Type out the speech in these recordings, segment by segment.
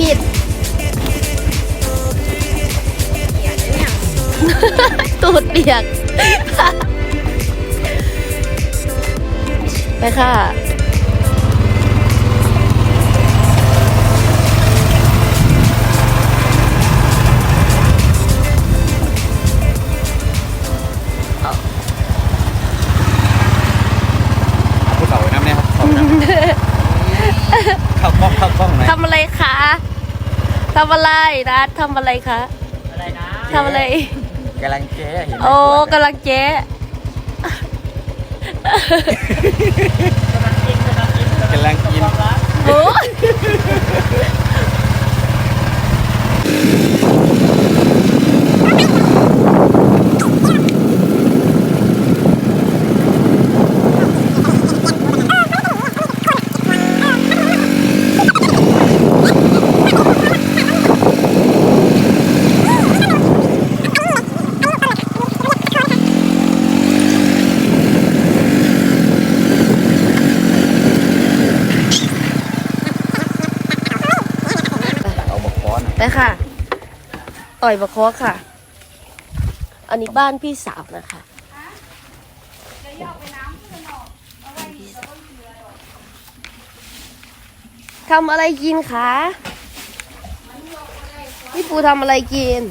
มีด ตูดเปียก ไปค่ะ คะทำอะไรนัดทำอะไรคะอะไรนะทำอะไรกำลังแก้เห็นไหมโอ้กำลังเจ๊กำลังกินโอ้เอา บกค้อนไปค่ะ ต่อยบะคอค่ะ อันนี้บ้านพี่สาวนะคะทำอะไรกินคะพี่ปูทำอะไรกิน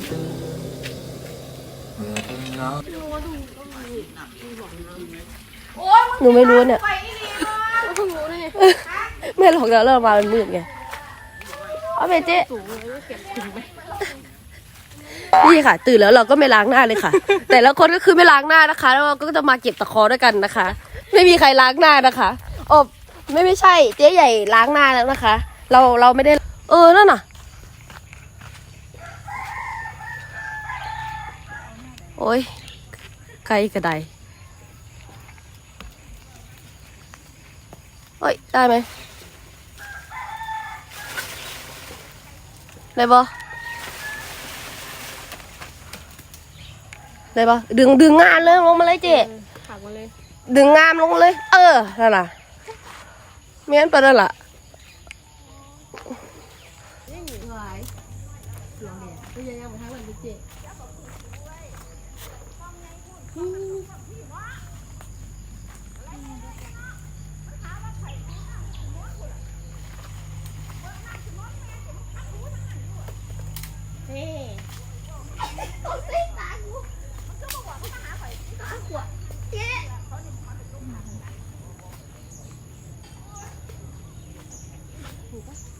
เหงาหนูไม่รู้เนี่ยไม่หรอกเดี๋ยวเรามาเป็นมืดไงเอาไปเจ๊นี่ค่ะ ตื่นแล้วเราก็ไม่ล้างหน้าเลยค่ะ แต่ละคนก็คือไม่ล้างหน้านะคะแล้วเราก็จะมาเก็บตะคอด้วยกันนะคะ ไม่มีใครล้างหน้านะคะโอ้ไม่ไม่ใช่ เจ๊ใหญ่ล้างหน้าแล้วนะคะ เราเราไม่ได้ เออนั่นน่ะ โอ้ยไกลกระไดเฮ้ย ได้ไหมได้ปะได้ปะดึงดึงงานเลยลงมาเลยเจ๊ถักมาเลย ดึงงามลงมาเลย เออ นั่นน่ะเมียนไปนั่นล่ะ หลายเสียงเนี่ยไม่ยังยังมาทั้งวันเจ๊ ลูก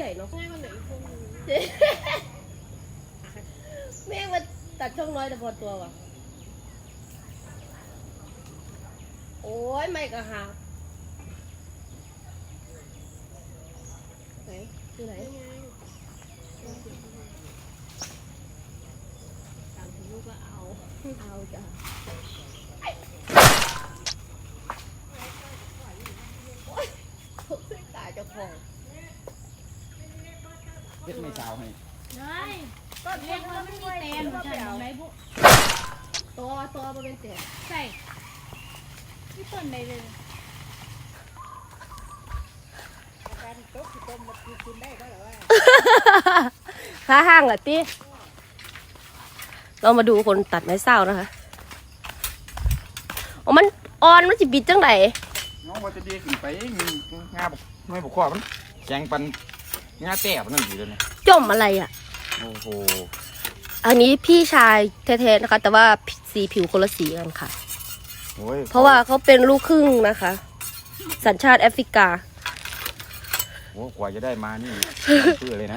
ใหญ่เนาะแม่มันเหลืออีกคนนึงแม่งมันตัดช่องน้อยแต่พอตัวว่ะ โอ้ยไม่กระหักไหนคือไหนตามที่ลูกก็เอา เอาจ้ะทุกเส้นตายเจ้าของ เฮ็ดไม่เช้าให้ได้ก็เรียกว่าไม่มีเต็มใช่ไหมพวกตัวตัวมันเป็นเจ็บใช่ที่ต้นใดเลยขาห้างเหรอตีเรามาดูคนตัดไม้เศร้านะคะโอ้มันอ่อนมันจะบิดจังไหนน้องว่าจะดีขึ้นไปงาบกไม่บกข้อมันแข็งปัน งาแตบนั่นอยู่เลยนะจมอะไรอะ โอ้โหอันนี้พี่ชายแท้ๆนะคะ แต่ว่าสีผิวคนละสีกันค่ะ โอ้ยเพราะว่าเขาเป็นลูกครึ่งนะคะ สัญชาติแอฟริกา โอ้กว่าจะได้มานี่เพื่อเลยนะ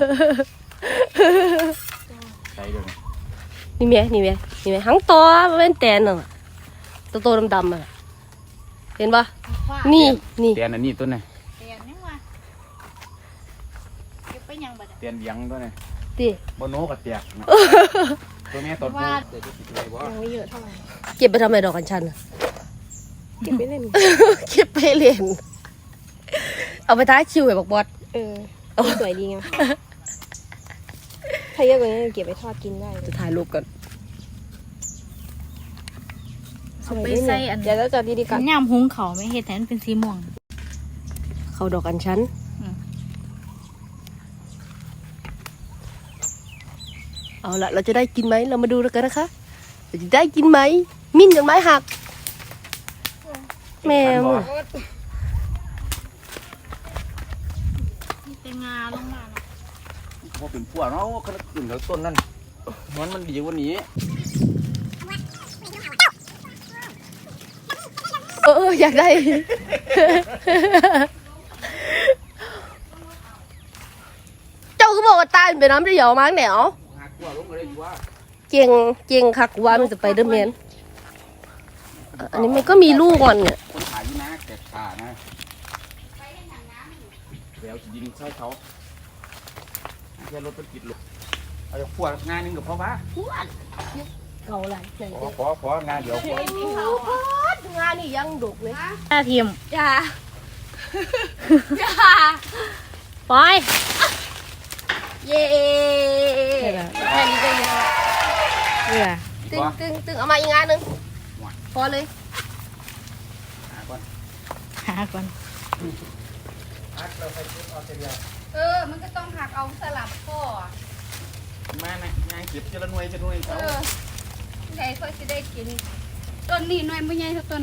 นี่แม่นี่แม่นี่แม่หังตัวมันเป็นแตนน่ะตัวโตดำๆอะเห็นปะนี่นี่เตียนอันนี้ต้นไหนเตียนยังวะเก็บไปยังบัดอะ เตียนเบียงต้นไหนติบนโนกับเตียกนะตัวแม่ต้นว่าเดี๋ยวจะคิดอะไรวะยังไม่เยอะเท่าไหร่เก็บไปทำไมดอกกัญชันอะเก็บไปเล่นเก็บไปเรียนเอาไปท้ายคิวไอ้บอกบอสเออสวยดีไงถ้าเยอะกว่านี้เก็บไปทอดกินได้ จะถ่ายรูปกันเอาไปใส่อันเดี๋ยวเราจะดีดีกันยามหุงเขาวไม่เห็ดแทนเป็นสีม่วง เขาดอกกัญชัน อืม เอาละเราจะได้กินไหมเรามาดูแล้วกันนะคะเราจะได้กินไหมมิ้นยังไม้หัก แมวมีแต่งาลงมาพอเป็นพวกเนาะเขาขึ้นกับต้นนั่นมันมันดีกว่านี้เอออยากได้ เจ้าก็บอกว่าตายเป็นน้ำจะเหยามั้งแหนว เก่งเก่งคักว่ามันสไปเดอร์แมนเอ่ออันนี้มันก็มีลูกมันเนี่ยคนขายอยู่นะแกะขานะเดี๋ยวจะยิงใส่เขาแค่รถเป็นกิดลูกเอาจะพวกงานหนึงกับพ่อวะเก่าหลายใจขอขอของานเดี๋ยวพวกงานนี่ยังดกเลยหน้าทีมอย่าอย่าปอยเย้แค่นี้ก็เยอะ เอือตึงตึงตึงเอามาอีกงานหนึ่งพอเลยหาก่อนหาก่อนเออ มันก็ต้องหักเอาสลับข้อมานะงานเก็บเจละหน่วยเจละหน่วยเขาเออใหญ่ค่อยสิได้กิน ต้นนี้หน่อยไม่ใหญ่เท่าต้น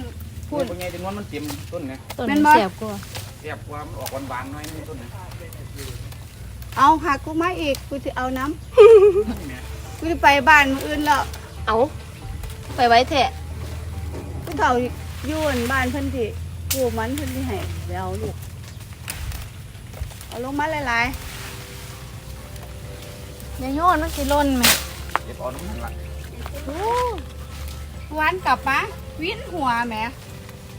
พูดเป็นไงจังว่ามันเต็มต้นไงต้นแม่นบ่เสียบกว่าเรียบกว่ามันออกหวานๆหน่อยนึงต้นไงเอาหักกูมาอีกกูจะเอาน้แม่ำ กูจะไปบ้านมืออื่นแล้วเอาไปไว้แทะกูเฒ่าอยู่อั่นบ้านเพิ่นที่กูมันเพิ่นที่ให้ไปเอาลูกเอาลงมาหลายอย่าโยนมันสิล่นไหมเก็บเออนน้ำหลักๆโอ้หวานกลับมาวินหัวแหม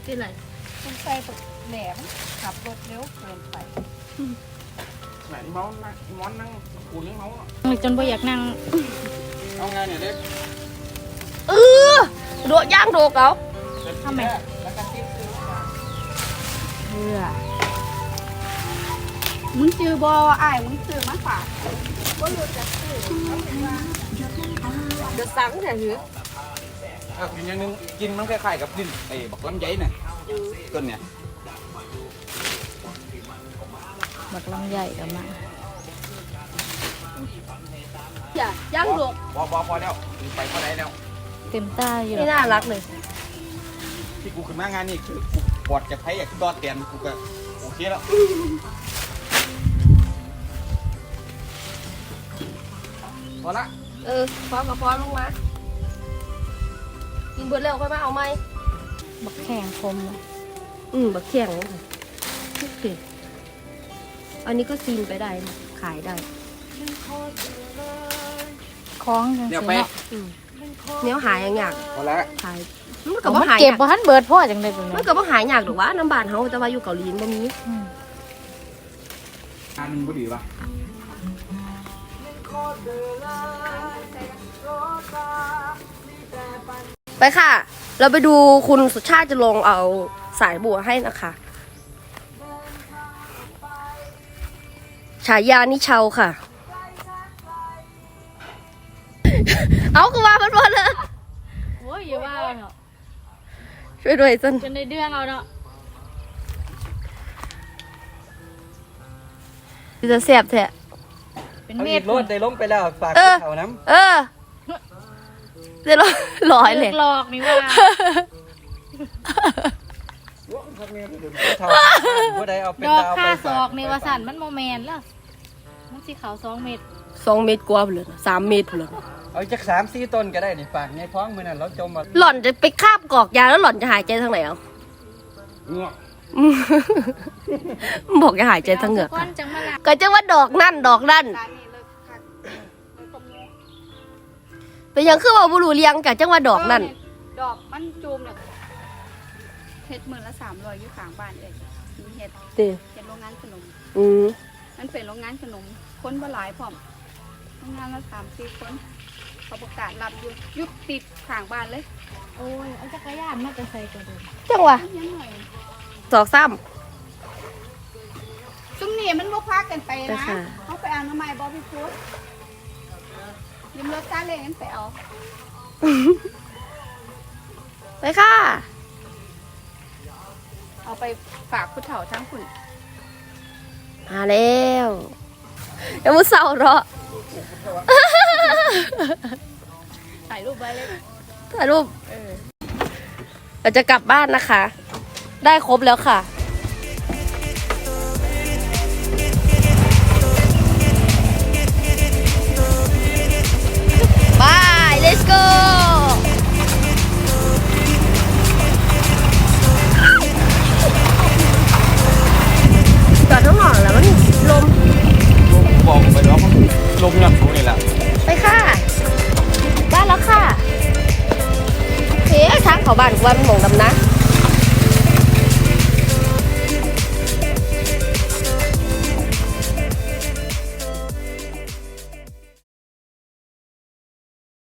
เป็นไรมันใส่ตกแหลมขับรถเร็วเกินไป ไหนเมานั่งมอนนั่งกูนี่เมาจนบ่อยากนั่ง เอาไงเนี่ยเด็กเออโดดย่างโดกเอาทำไม แล้วก็ติ๊บเอือมึงจือบออ้ายมึงซื้อมาฝากเดือดสังแต่หืออะกินอย่างหนึงกินมันคล้ายๆกับดินไอ้บักลำไยน่ะต้นเนี่ย บักลำใหญ่กับมาอย่าย่างโดกพอพอพอแล้วไปเท่าไหรแล้ว เต็มตาอยู่ไม่หรอกน่ารักเลย ที่กูขึ้นมางานนี่คือกูปลอดจากไผอยากดอดเตียนกูก็โอเคแล้วพอละเออพร้อมกับพร้อมลงมากินเบิดแล้วค่อยมาเอาไหมบักแข่งคมเลยอืมบักเขียงโอเค อันนี้ก็ซีนไปได้นะขายได้คล้องจังเดี๋ยวสิไปเนาะอืมเนี้ยหายอย่างยากพอละขายมันก็เอาบ่มันหายเก็บยากบ่ทันเบิดพ่อจังได๋เป็นมันก็บ่หายยากหรอกว่าน้ำบานเฮาแต่ว่าอยู่เกาหลีบ่มีอืมอันหนึงก็ดีป่ะไปค่ะ เราไปดูคุณสุชาติจะลงเอาสายบัวให้นะคะ ฉายานิเชาค่ะ เอาคือว่ามันบอเลยโอ้ยอย่าว่าเนาะช่วยด้วยจนจนได้เดืองเอาเนาะจะแสบแท้เป็นเอาเม็อีดกรถได้ล้มไปแล้วฝากเออเขาน้เออเดี๋ยวเราร้อยเลยหลอกนี่ว่าำเขาผู้ใดเอาเป็นดอกดาวไปค่าศฝาอกนี่ว่าสั่นมันโมแมนแล้วมันสิขาวสองเม็ดสองเมตรกว่าไปเลยนะสามเมตรไปเลยนะเอาจากสามสี่ต้นก็ได้นี่ฝากในท้องมือนั่นเราจมมาหล่อนจะไปคาบกอกยาแล้วหล่อนจะหายใจทางไหนเอาง่วงอืมบอกจะหายใจทางเหงือกก้อนจังมาละก็จะว่าดอกนั่นดอกนั่นร้านนี้เลิกคักเลิกตบมือเป็นหยังคือว่าบุรุเลียงจากจังหวัดดอกนั่น ดอกมันจูมเนี่ยเฮ็ดมือละสามร้อยอยู่ข้างบ้านเองมีเฮ็ดติเฮ็ดโรงงานขนม อืมมันเป็นโรงงานขนม คนบ่หลายพร้อมโรงงานละสามสี่คนเขาประกาศรับอยู่อยุบติดข้างบ้านเลยโอ้ยเอาจักรยานมาจะใส่กระดูกจังหวะยังหน่อยสอกซ้ซุ้มนี่มันบ่พากันไปไปนะค่ะ เขาไปเอาน้ำไม้บอพี่พุทธยืมรถซาเล้งกันไปเอาำไปค่ะ เอาไปฝากผู้เฒ่าทั้งคุณมาแล้วเดี๋ยวมุเศร้าเหรอถ่ายรูปไว้เลยถ่ายรูปเออเราจะกลับบ้านนะคะ ได้ครบแล้วค่ะ บาย let's go เฮ้ยทางเขาบ้านกูว่ามันหมองดำนะ